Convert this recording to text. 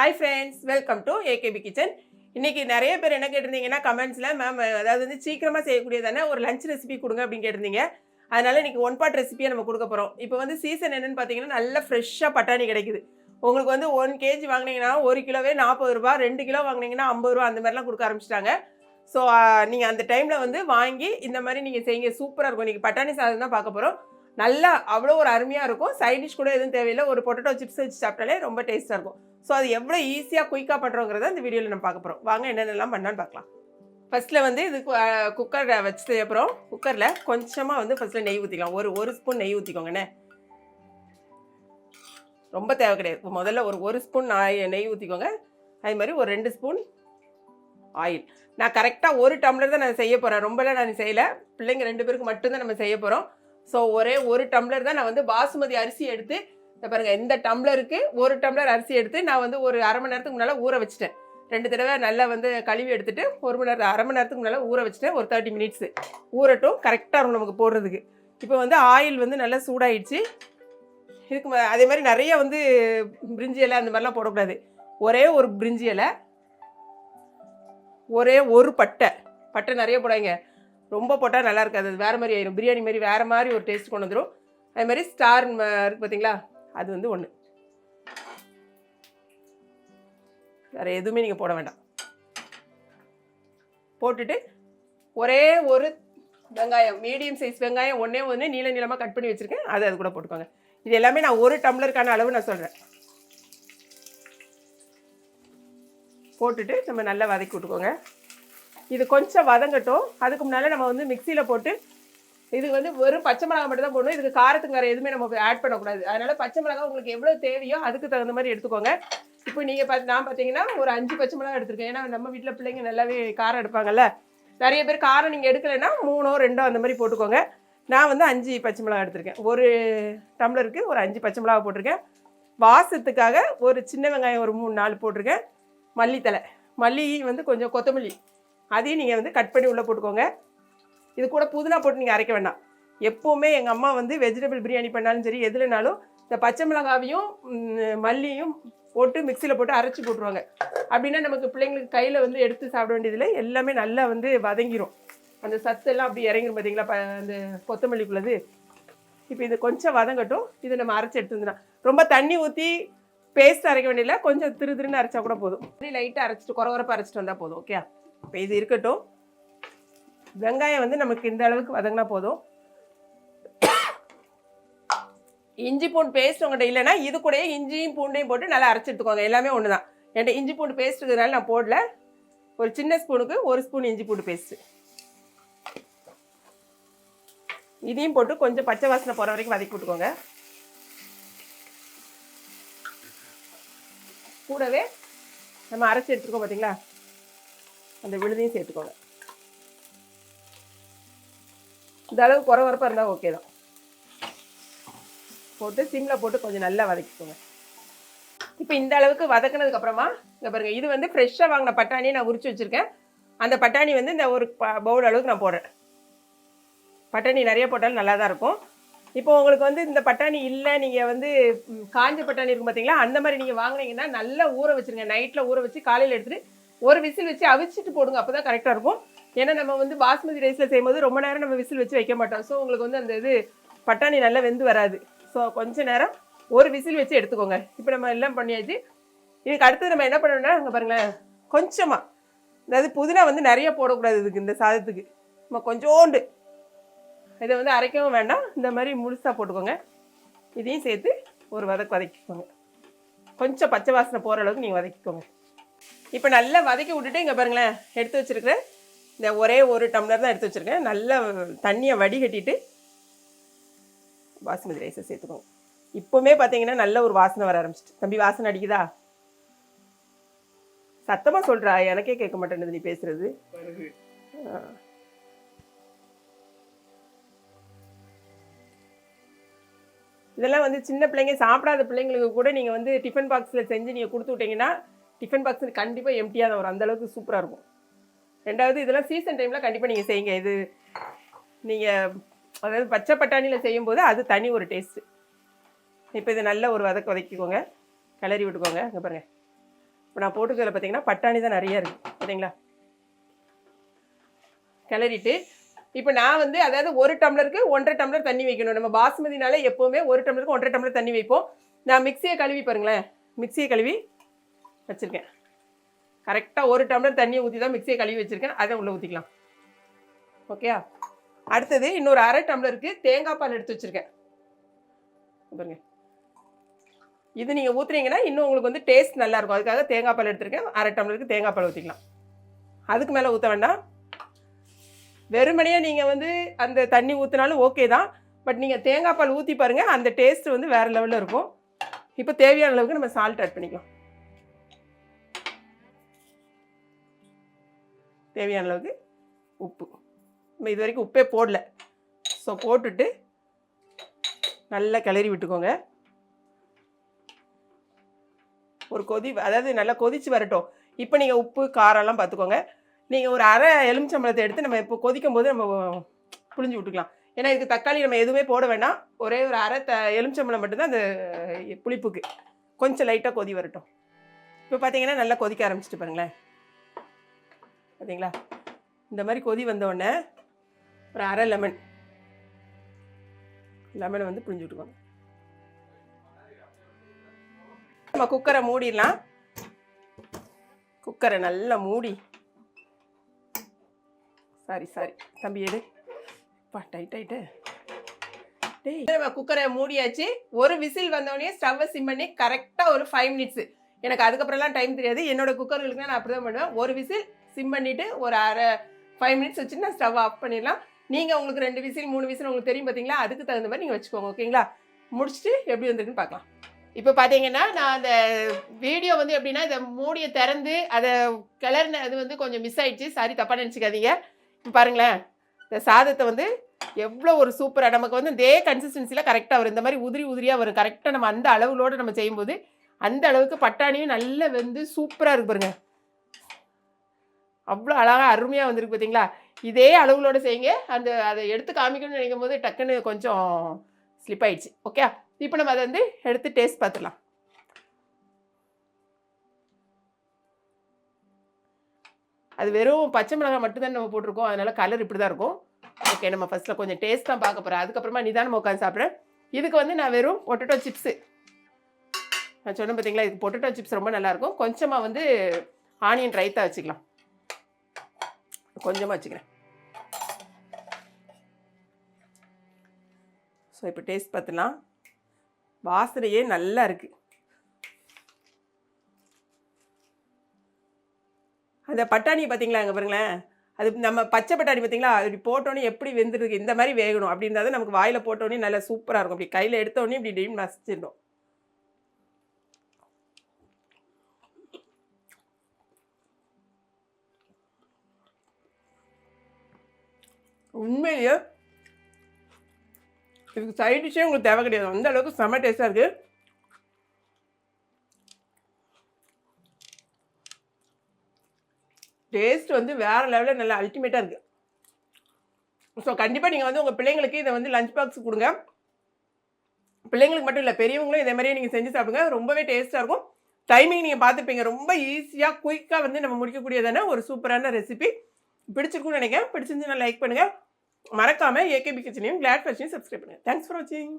Hi friends welcome to AKP kitchen இன்றைக்கி நிறைய பேர் என்ன கேட்டிருந்தீங்கன்னா கமெண்ட்ஸில் மேம் அதாவது வந்து சீக்கிரமாக செய்யக்கூடியதானே ஒரு லஞ்ச் ரெசிபி கொடுங்க அப்படின்னு கேட்டிருந்தீங்க. அதனால் இன்றைக்கி ஒன் பார்ட் ரெசிபியை நம்ம கொடுக்க போகிறோம் இப்போ வந்து சீசன் என்னென்னு பார்த்தீங்கன்னா நல்ல ஃப்ரெஷ்ஷாக பட்டாணி கிடைக்குது. உங்களுக்கு வந்து ஒன் கேஜி வாங்கினீங்கன்னா ஒரு கிலோவே நாற்பது ரூபா ரெண்டு கிலோ வாங்கினீங்கன்னா ஐம்பது ரூபா அந்த மாதிரிலாம் கொடுக்க ஆரம்பிச்சிட்டாங்க. ஸோ நீங்கள் அந்த டைமில் வந்து வாங்கி இந்த மாதிரி நீங்கள் செய்யுங்க சூப்பராக இருக்கும். இன்றைக்கி பட்டாணி சாதம் தான் பார்க்க போகிறோம் நல்லா அவ்வளோ ஒரு அருமையாக இருக்கும். சைட் டிஷ் கூட எதுவும் தேவையில்லை. ஒரு பொட்டேட்டோ சிப்ஸ் வச்சு சாப்பிட்டாலே ரொம்ப டேஸ்ட்டாக இருக்கும். ஸோ அது எவ்வளோ ஈஸியாக குயிக்காக பண்ணுறோங்கிறத இந்த வீடியோவில் நம்ம பார்க்க போகிறோம் வாங்க என்னென்னலாம் பண்ணான்னு பார்க்கலாம். ஃபஸ்ட்டில் வந்து இது குக்கர் வச்சது அப்புறம் குக்கரில் கொஞ்சமாக வந்து ஃபஸ்ட்டில் நெய் ஊற்றிக்கலாம் ஒரு ஒரு ஸ்பூன் நெய் ஊற்றிக்கோங்கண்ணே ரொம்ப தேவை கிடையாது. முதல்ல ஒரு ஒரு ஸ்பூன் நெய் ஊற்றிக்கோங்க அதே மாதிரி ஒரு ரெண்டு ஸ்பூன் ஆயில் நான் கரெக்டாக ஒரு டம்ளர் தான் நான் செய்ய போகிறேன் ரொம்பலாம் நான் செய்யலை. பிள்ளைங்க ரெண்டு பேருக்கு மட்டும்தான் நம்ம செய்ய போகிறோம் ஸோ ஒரே ஒரு டம்ளர் தான் நான் வந்து பாசுமதி அரிசி எடுத்து இந்த பாருங்கள் இந்த டம்ளருக்கு ஒரு டம்ளர் அரிசி எடுத்து நான் வந்து ஒரு அரை மணி நேரத்துக்கு முன்னால் ஊற வச்சிட்டேன். ரெண்டு தடவை நல்லா வந்து கழுவி எடுத்துட்டு ஒரு மணி நேரம் அரை மணி நேரத்துக்கு முன்னால் ஊற வச்சுட்டேன் ஒரு தேர்ட்டி மினிட்ஸு ஊறட்டும் கரெக்டாக இருக்கும் நமக்கு போடுறதுக்கு. இப்போ வந்து ஆயில் வந்து நல்லா சூடாயிடுச்சு. இதுக்கு அதே மாதிரி நிறைய வந்து பிரிஞ்சி இலை அந்த மாதிரிலாம் போடக்கூடாது. ஒரே ஒரு பிரிஞ்சி இலை ஒரே ஒரு பட்டை. பட்டை நிறைய போடாங்க ரொம்ப போட்டால் நல்லா இருக்காது. அது வேறு மாதிரி ஆயிரும். பிரியாணி மாதிரி வேறு மாதிரி ஒரு டேஸ்ட் கொண்டு வந்துடும் அதே மாதிரி ஸ்டார் இருக்குது பார்த்தீங்களா அது வந்து ஒன்று வேறு எதுவுமே நீங்கள் போட வேண்டாம். போட்டுட்டு ஒரே ஒரு வெங்காயம் மீடியம் சைஸ் வெங்காயம் ஒன்றே ஒன்று நீள நீளமாக கட் பண்ணி வச்சுருக்கேன். அது அது கூட போட்டுக்கோங்க. இது எல்லாமே நான் ஒரு டம்ளருக்கான அளவு நான் சொல்கிறேன் போட்டுட்டு நம்ம நல்லா வதக்கி விட்டுக்கோங்க. இது கொஞ்சம் வதங்கட்டும். அதுக்கு முன்னால் நம்ம வந்து மிக்சியில் போட்டு இது வந்து வெறும் பச்சை மிளகா மட்டும் தான் போடணும். இதுக்கு காரத்துக்கு வேறு எதுவுமே நம்ம ஆட் பண்ணக்கூடாது. அதனால் பச்சை மிளகா உங்களுக்கு எவ்வளோ தேவையோ அதுக்கு தகுந்த மாதிரி எடுத்துக்கோங்க. இப்போ நீங்கள் பார்த்து நான் பார்த்தீங்கன்னா ஒரு அஞ்சு பச்சை மிளகா எடுத்துருக்கேன். ஏன்னா நம்ம வீட்டில் பிள்ளைங்க நல்லாவே காரம் எடுப்பாங்கல்ல. நிறைய பேர் காரம் நீங்கள் எடுக்கலைன்னா மூணோ ரெண்டோ அந்த மாதிரி போட்டுக்கோங்க. நான் வந்து அஞ்சு பச்சை மிளகா எடுத்திருக்கேன். ஒரு டம்ளருக்கு ஒரு அஞ்சு பச்சை மிளகா போட்டிருக்கேன். வாசத்துக்காக ஒரு சின்ன வெங்காயம் ஒரு மூணு நாலு போட்டிருக்கேன். மல்லித்தலை மல்லி வந்து கொஞ்சம் கொத்தமல்லி. அதையும் நீங்கள் வந்து கட் பண்ணி உள்ளே போட்டுக்கோங்க. இது கூட புதினா போட்டு நீங்கள் அரைக்க வேண்டாம். எப்போவுமே எங்கள் அம்மா வந்து வெஜிடபிள் பிரியாணி பண்ணாலும் சரி எதுலனாலும் இந்த பச்சை மிளகாவையும் மல்லியும் போட்டு மிக்சியில் போட்டு அரைச்சி போட்டுருவாங்க. அப்படின்னா நமக்கு பிள்ளைங்களுக்கு கையில் வந்து எடுத்து சாப்பிட வேண்டியதில்லை எல்லாமே நல்லா வந்து வதங்கிரும். அந்த சத்தெல்லாம் அப்படி இறங்கிரும் பார்த்தீங்களா ப அந்த கொத்தமல்லிக்குள்ளது. இப்போ இது கொஞ்சம் வதங்கட்டும். இதை நம்ம அரைச்சி எடுத்து வந்துடலாம். ரொம்ப தண்ணி ஊற்றி பேஸ்ட் அரைக்க வேண்டியதில்லை. கொஞ்சம் திரு திருன்னு அரைச்சா கூட போதும். லைட்டாக அரைச்சிட்டு குறவரப்பாக அரைச்சிட்டு வந்தால் போதும். ஓகே இப்போ இது இருக்கட்டும். வெங்காயம் வந்து நமக்கு இந்த அளவுக்கு வதங்கினா போதும். இஞ்சி பூண்டு பேஸ்ட் உங்கள்கிட்ட இல்லைன்னா இது கூடயே இஞ்சியும் பூண்டையும் போட்டு நல்லா அரைச்சி எடுத்துக்கோங்க. எல்லாமே ஒன்று தான் என்கிட்ட இஞ்சி பூண்டு பேஸ்ட் இருக்கிறதுனால நான் போடல. ஒரு சின்ன ஸ்பூனுக்கு ஒரு ஸ்பூன் இஞ்சி பூண்டு பேஸ்ட்டு இதையும் போட்டு கொஞ்சம் பச்சை வாசனை போகிற வரைக்கும் வதக்கி விட்டுக்கோங்க. கூடவே நம்ம அரைச்சி எடுத்துருக்கோம் பார்த்தீங்களா அந்த விழுதையும் சேர்த்துக்கோங்க. இந்த அளவு குறை வரப்பாக இருந்தால் ஓகே தான். போட்டு சிம்மில் போட்டு கொஞ்சம் நல்லா வதக்கிக்கோங்க. இப்போ இந்த அளவுக்கு வதக்குனதுக்கு அப்புறமா இங்கே பாருங்கள் இது வந்து ஃப்ரெஷ்ஷாக வாங்கின பட்டாணியை நான் உரிச்சு வச்சுருக்கேன். அந்த பட்டாணி வந்து இந்த ஒரு பவுல் அளவுக்கு நான் போடுறேன். பட்டாணி நிறைய போட்டாலும் நல்லா தான் இருக்கும். இப்போ உங்களுக்கு வந்து இந்த பட்டாணி இல்லை நீங்கள் வந்து காஞ்ச பட்டாணி இருக்கும் பார்த்தீங்களா அந்த மாதிரி நீங்கள் வாங்குனீங்கன்னா நல்லா ஊற வச்சுருங்க. நைட்டில் ஊற வச்சு காலையில் எடுத்துகிட்டு ஒரு விசில் வச்சு அவிச்சிட்டு போடுங்க அப்போ தான் கரெக்டாக இருக்கும். ஏன்னா நம்ம வந்து பாஸ்மதி ரைஸில் செய்யும்போது ரொம்ப நேரம் நம்ம விசில் வச்சு வைக்க மாட்டோம். ஸோ உங்களுக்கு வந்து அந்த இது பட்டாணி நல்லா வெந்து வராது. ஸோ கொஞ்ச நேரம் ஒரு விசில் வச்சு எடுத்துக்கோங்க. இப்போ நம்ம எல்லாம் பண்ணியாச்சு. இதுக்கு அடுத்து நம்ம என்ன பண்ணணும்னா அங்கே பாருங்களேன் கொஞ்சமாக அதாவது புதினா வந்து நிறைய போடக்கூடாது இதுக்கு இந்த சாதத்துக்கு. நம்ம கொஞ்சோண்டு இதை வந்து அரைக்கவும் வேண்டாம். இந்த மாதிரி முழுசாக போட்டுக்கோங்க. இதையும் சேர்த்து ஒரு வதக்கு வதக்கிக்கோங்க. கொஞ்சம் பச்சை வாசனை போகிற அளவுக்கு நீங்கள் வதக்கிக்கோங்க. இப்போ நல்லா வதக்கி விட்டுட்டு இங்கே பாருங்களேன் எடுத்து வச்சுருக்கிறேன் இந்த ஒரே ஒரு டம்ளர் தான் எடுத்து வச்சுருக்கேன். நல்லா தண்ணியை வடிகட்டிட்டு பாஸ்மதி ரைஸை சேர்த்துக்கோங்க இப்போவுமே பார்த்தீங்கன்னா நல்ல ஒரு வாசனை வர ஆரம்பிச்சிட்டு. தம்பி வாசனை அடிக்குதா? சத்தமாக சொல்கிறா எனக்கே கேட்க மாட்டேங்குது நீ பேசுறது. இதெல்லாம் வந்து சின்ன பிள்ளைங்க சாப்பிடாத பிள்ளைங்களுக்கு கூட நீங்கள் வந்து டிஃபன் பாக்ஸில் செஞ்சு நீங்கள் கொடுத்து விட்டீங்கன்னா டிஃபன் பாக்ஸ் கண்டிப்பாக எம்டியாக தான் வரும். அந்தளவுக்கு சூப்பராக இருக்கும். ரெண்டாவது இதெல்லாம் சீசன் டைமில் கண்டிப்பாக நீங்கள் செய்யுங்க. இது நீங்கள் அதாவது பச்சை பட்டாணியில் செய்யும்போது அது தனி ஒரு டேஸ்ட்டு இப்போ இது நல்ல ஒரு வதக்க வதக்கிக்கோங்க. கிளறி விட்டுக்கோங்க. இங்கே பாருங்கள் இப்போ நான் போட்டுக்கிறதுல பார்த்தீங்கன்னா பட்டாணி தான் நிறைய இருக்குது பார்த்தீங்களா கிளறிட்டு இப்போ நான் வந்து அதாவது ஒரு டம்ளருக்கு ஒன்றரை டம்ளர் தண்ணி வைக்கணும். நம்ம பாஸ்மதினாலே எப்போவுமே ஒரு டம்ளருக்கு ஒன்றரை டம்ளர் தண்ணி வைப்போம். நான் மிக்சியை கழுவி பாருங்களேன். மிக்சியை கழுவி வச்சுருக்கேன். கரெக்டாக ஒரு டம்ளர் தண்ணியை ஊற்றி தான் மிக்சியை கழுவி வச்சுருக்கேன். அதை உள்ளே ஊற்றிக்கலாம் ஓகேயா அடுத்தது இன்னொரு அரை டம்ளருக்கு தேங்காய் பால் எடுத்து வச்சுருக்கேன். பாருங்க. இது நீங்கள் ஊற்றுனீங்கன்னா இன்னும் உங்களுக்கு வந்து டேஸ்ட் நல்லாயிருக்கும் அதுக்காக தேங்காய் பால் எடுத்துருக்கேன். அரை டம்ளருக்கு தேங்காய் பால் ஊற்றிக்கலாம் அதுக்கு மேலே ஊற்ற வேண்டாம். வெறுமனையாக நீங்கள் வந்து அந்த தண்ணி ஊற்றினாலும் ஓகே தான். பட் நீங்கள் தேங்காய் பால் ஊற்றி பாருங்கள் அந்த டேஸ்ட் வந்து வேறு லெவலில் இருக்கும். இப்போ தேவையான அளவுக்கு நம்ம சால்ட் ஆட் பண்ணிக்கலாம். தேவையான அளவுக்கு உப்பு. நம்ம இது வரைக்கும் உப்பே போடல. ஸோ போட்டுட்டு நல்லா கிளறி விட்டுக்கோங்க. ஒரு கொதி அதாவது நல்லா கொதித்து வரட்டும். இப்போ நீங்கள் உப்பு காரம்லாம் பார்த்துக்கோங்க நீங்கள் ஒரு அரை எலுமிச்சம்பழத்தை எடுத்து நம்ம இப்போ கொதிக்கும் போது நம்ம புளிஞ்சு விட்டுக்கலாம். ஏன்னா இதுக்கு தக்காளி நம்ம எதுவுமே போட வேண்டாம். ஒரே ஒரு அரை த எலுமிச்சம்பழம் மட்டும்தான் அந்த புளிப்புக்கு. கொஞ்சம் லைட்டாக கொதி வரட்டும். இப்போ பார்த்தீங்கன்னா நல்லா கொதிக்க ஆரம்பிச்சிட்டு பாருங்களேன். பார்த்தீங்களா இந்த மாதிரி கொதி வந்த ஒரு அரை லெமன் லெமனை வந்து புழிஞ்சு விட்டுக்கோங்க. நம்ம குக்கரை மூடிடலாம். குக்கரை நல்லா மூடி. சாரி சாரி தம்பி எடு. பா டைட் ஆயிட்டு. நம்ம குக்கரை மூடியாச்சு. ஒரு விசில் வந்தோடனே ஸ்டவ்வை சிம் பண்ணி கரெக்டாக ஒரு ஃபைவ் மினிட்ஸு எனக்கு அதுக்கப்புறம்லாம் டைம் தெரியாது. என்னோட குக்கர்களுக்கு நான் அப்படி தான் பண்ணுவேன். ஒரு விசில் சிம் பண்ணிவிட்டு ஒரு அரை ஃபைவ் மினிட்ஸ் வச்சு நான் ஸ்டவ் ஆஃப் பண்ணிடலாம். நீங்கள் உங்களுக்கு ரெண்டு விசில் மூணு விசில் உங்களுக்கு தெரியும் பார்த்தீங்களா அதுக்கு தகுந்த மாதிரி நீங்கள் வச்சுக்கோங்க ஓகேங்களா? முடிச்சுட்டு எப்படி வந்திருக்குன்னு பார்க்கலாம். இப்போ பார்த்தீங்கன்னா நான் அந்த வீடியோ வந்து எப்படின்னா இதை மூடியை திறந்து அதை கிளறின அது வந்து கொஞ்சம் மிஸ் ஆயிடுச்சு. சாரி தப்பாக நினச்சிக்காதீங்க. இப்போ பாருங்களேன். இந்த சாதத்தை வந்து எவ்வளோ ஒரு சூப்பராக நமக்கு வந்து இதே கன்சிஸ்டன்சியில் கரெக்டாக வரும். இந்த மாதிரி உதிரி உதிரியாக வரும். கரெக்டாக நம்ம அந்த அளவுகளோடு நம்ம செய்யும்போது அந்த அளவுக்கு பட்டாணியும் நல்லா வெந்து சூப்பராக இருக்கு பாருங்கள் அவ்வளோ அழகாக அருமையாக வந்திருக்கு பார்த்தீங்களா இதே அளவுகளோட செய்யுங்க. அந்த அதை எடுத்து காமிக்கணும்னு நினைக்கும் போது டக்குன்னு கொஞ்சம் ஸ்லிப் ஆயிடுச்சு. ஓகே இப்போ நம்ம அதை வந்து எடுத்து டேஸ்ட் பார்த்துடலாம். அது வெறும் பச்சை மிளகாய் மட்டும்தான் நம்ம போட்டிருக்கோம். அதனால கலர் இப்படி தான் இருக்கும். ஓகே நம்ம ஃபஸ்ட்டில் கொஞ்சம் டேஸ்ட் தான் பார்க்க போகிறேன் அதுக்கப்புறமா நிதானம் உட்காந்து சாப்பிட்றேன். இதுக்கு வந்து நான் வெறும் பொட்டேட்டோ சிப்ஸு நான் சொன்னேன் பார்த்தீங்களா இது பொட்டேட்டோ சிப்ஸ் ரொம்ப நல்லாயிருக்கும் கொஞ்சமாக வந்து ஆனியன் ரைத்தா வச்சுக்கலாம். கொஞ்சமாக வச்சுக்கிறேன். ஸோ இப்போ டேஸ்ட் பார்த்துலாம் வாசனையே நல்லா இருக்குது அந்த பட்டாணி பார்த்தீங்களா அங்கே பாருங்களேன். அது நம்ம பச்சை பட்டாணி பார்த்தீங்களா? அப்படி போட்டோன்னே எப்படி வெந்துருக்கு இந்த மாதிரி வேகணும் அப்படி தான் நமக்கு வாயில் போட்டோன்னே நல்லா சூப்பராக இருக்கும். அப்படி கையில் எடுத்தோடனே இப்படி டீம் உண்மையிலேயே இதுக்கு சைட் டிஷ்ஷே உங்களுக்கு தேவை கிடையாது. அந்த அளவுக்கு செம்ம டேஸ்ட்டாக இருக்குது டேஸ்ட் வந்து வேறு லெவலில் நல்லா அல்டிமேட்டாக இருக்குது ஸோ கண்டிப்பாக நீங்கள் வந்து உங்கள் பிள்ளைங்களுக்கு இதை வந்து லஞ்ச் பாக்ஸ் கொடுங்க. பிள்ளைங்களுக்கு மட்டும் இல்லை பெரியவங்களும் இதே மாதிரியே நீங்கள் செஞ்சு சாப்பிடுங்க. ரொம்பவே டேஸ்ட்டாக இருக்கும். டைமிங் நீங்கள் பார்த்துப்பீங்க. ரொம்ப ஈஸியாக குயிக்காக வந்து நம்ம முடிக்கக்கூடியதான ஒரு சூப்பரான ரெசிபி பிடிச்சிருக்கும்னு நினைக்கிறேன் பிடிச்சிருந்துச்சுன்னா லைக் பண்ணுங்கள் மறக்காமல் ஏகேபி கிச்சனையும் கிளாட் ஃபேஷனையும் சப்ஸ்கிரைப் பண்ணுங்கள் தேங்க்ஸ் ஃபார் வாட்சிங்